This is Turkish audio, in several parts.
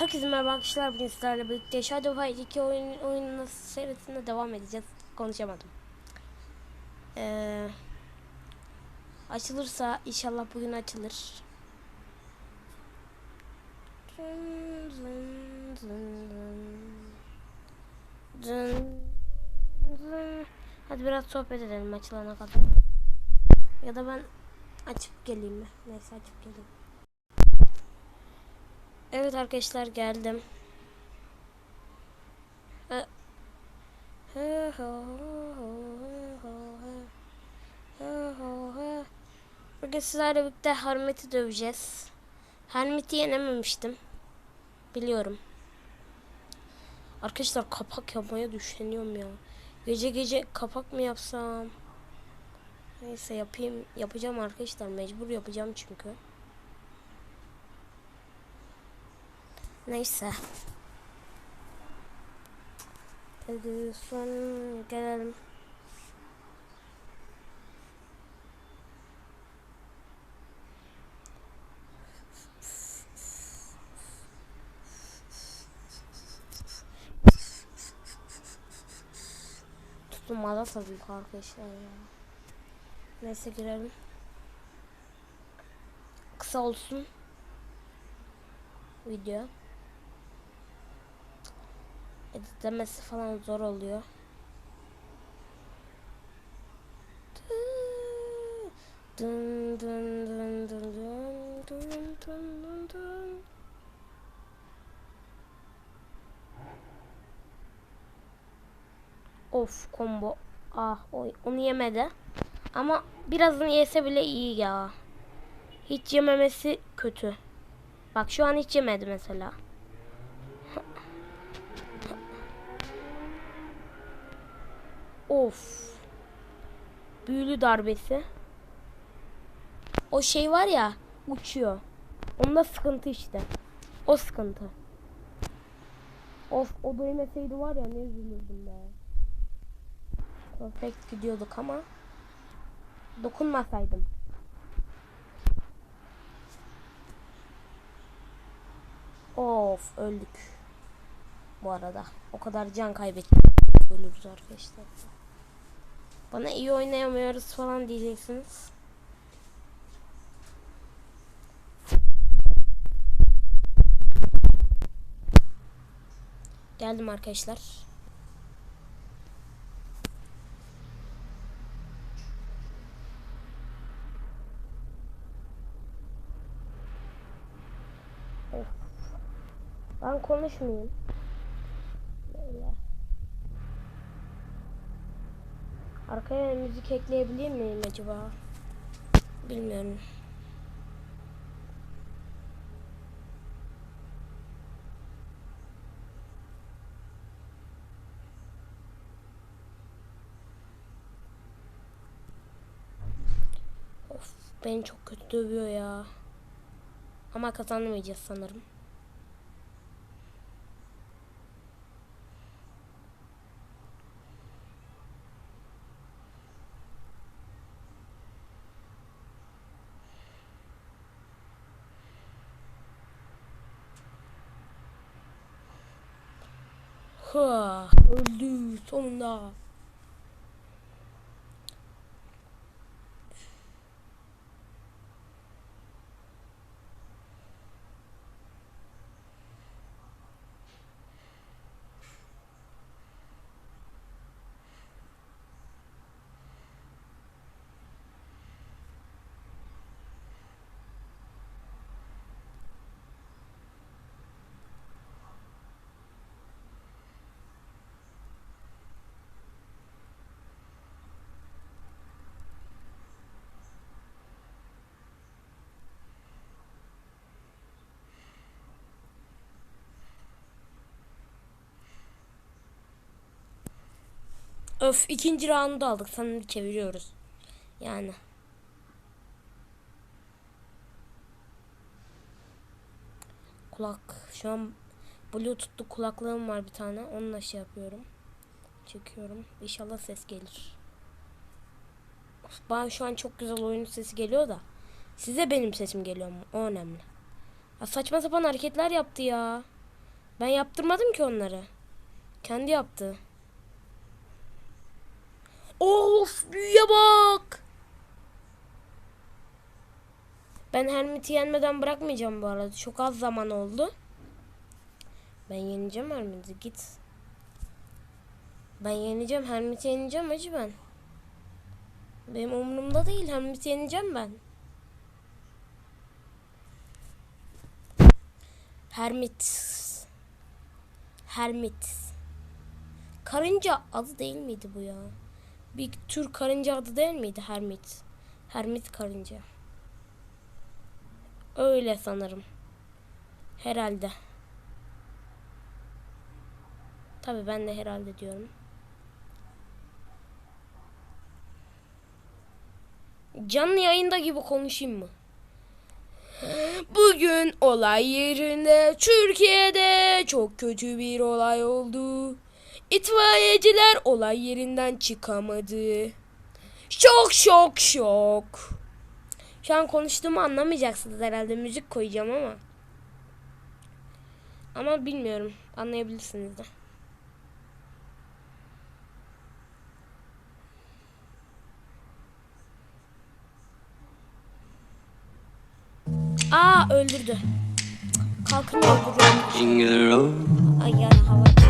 Herkese merhaba arkadaşlar. Bugün sizlerle birlikte Shadow Fight 2 oyun, oyunun serisinde devam edeceğiz. Konuşamadım. Ee, açılırsa inşallah bugün açılır. Hadi biraz sohbet edelim açılana kadar. Ya da ben açıp geleyim mi? Neyse açıp geleyim. Evet arkadaşlar geldim. Bugün sizlerle birlikte Hermit'i döveceğiz. Hermit'i yenememiştim. Biliyorum. Arkadaşlar kapak yapmaya düşünüyorum ya. Gece gece kapak mı yapsam? Neyse yapayım. Yapacağım arkadaşlar. Mecbur yapacağım çünkü. Neyse. Hadi son gelelim. Tutulmada tabii ki arkadaşlar ya. Neyse girelim. Kısa olsun. Video. Editlemesi falan zor oluyor. Dın dın dın dın dın dın dın dın dın. Of combo. Ah oy, onu yemedi. Ama birazını yese bile iyi ya. Hiç yememesi kötü. Bak şu an hiç yemedi mesela. Of. Büyülü darbesi. O şey var ya uçuyor. Onda sıkıntı işte. O sıkıntı. Of o değmeseydi var ya ne üzülürdüm be. Perfect gidiyorduk ama dokunmasaydım. Of öldük. Bu arada o kadar can kaybettik. Ölürüz arkadaşlar. Bana iyi oynayamıyoruz falan diyeceksiniz. Geldim arkadaşlar. Ben konuşmayayım. Böyle. Arkaya müzik ekleyebilir miyim acaba? Bilmiyorum. Of beni çok kötü dövüyor ya. Ama kazanamayacağız sanırım. Ha, öldü sonunda. Öf ikinci roundu aldık. Sanırım çeviriyoruz. Yani. Kulak. Şu an Bluetooth'lu kulaklığım var bir tane. Onunla şey yapıyorum. Çekiyorum. İnşallah ses gelir. Bana şu an çok güzel oyun sesi geliyor da. Size benim sesim geliyor mu? O önemli. Ya saçma sapan hareketler yaptı ya. Ben yaptırmadım ki onları. Kendi yaptı. Of büyüye bak. Ben Hermit'i yenmeden bırakmayacağım bu arada. Çok az zaman oldu. Ben yeneceğim Hermit'i git. Ben yeneceğim Hermit'i yeneceğim acı ben. Benim umurumda değil Hermit'i yeneceğim ben. Hermit. Hermit. Karınca adı değil miydi bu ya? Bir tür karınca adı değil miydi Hermit? Hermit karınca. Öyle sanırım. Herhalde. Tabii ben de herhalde diyorum. Canlı yayında gibi konuşayım mı? Bugün olay yerinde Türkiye'de çok kötü bir olay oldu. İtfaiyeciler olay yerinden çıkamadı. Şok şok şok. Şu an konuştuğumu anlamayacaksınız herhalde. Müzik koyacağım ama. Ama bilmiyorum. Anlayabilirsiniz de. Aa öldürdü. Kalkın öldürüyor. Ay yani hava.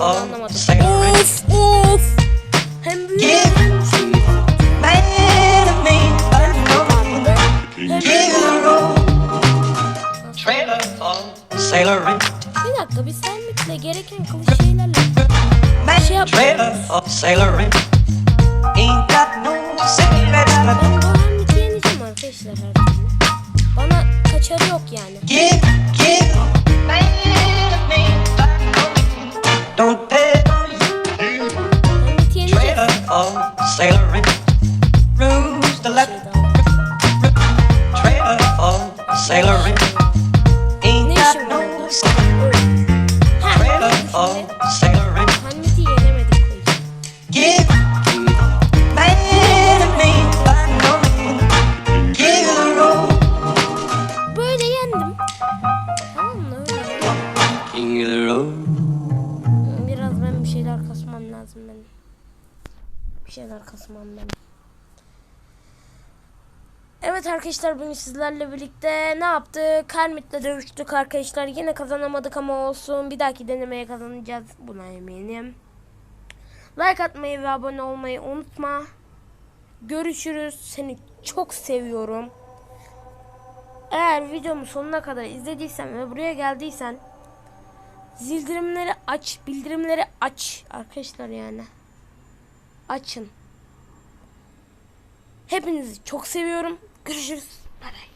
Olduğunu for anlamadım. Of of. Hem büyük. Bir dakika biz Hermit'le gereken kılıç şeylerle Şey yapıyoruz. for sailoring. Ain't got no cigarettes, ben bu Hermit'i yeneceğim arkadaşlar her türlü. Bana kaçarı yok yani. Yenemedik. Give, man, me, give a roll. Böyle yendim. Tamam mı? Roll. Biraz ben bir şeyler kasmam lazım benim. Bir şeyler kasmam benim. Evet arkadaşlar bugün sizlerle birlikte ne yaptık? Hermit'le dövüştük arkadaşlar. Yine kazanamadık ama olsun. Bir dahaki denemeye kazanacağız. Buna eminim. Like atmayı ve abone olmayı unutma. Görüşürüz. Seni çok seviyorum. Eğer videomu sonuna kadar izlediysen ve buraya geldiysen Zildirimleri aç, bildirimleri aç arkadaşlar yani. Açın. Hepinizi çok seviyorum. Görüşürüz. Bay bay.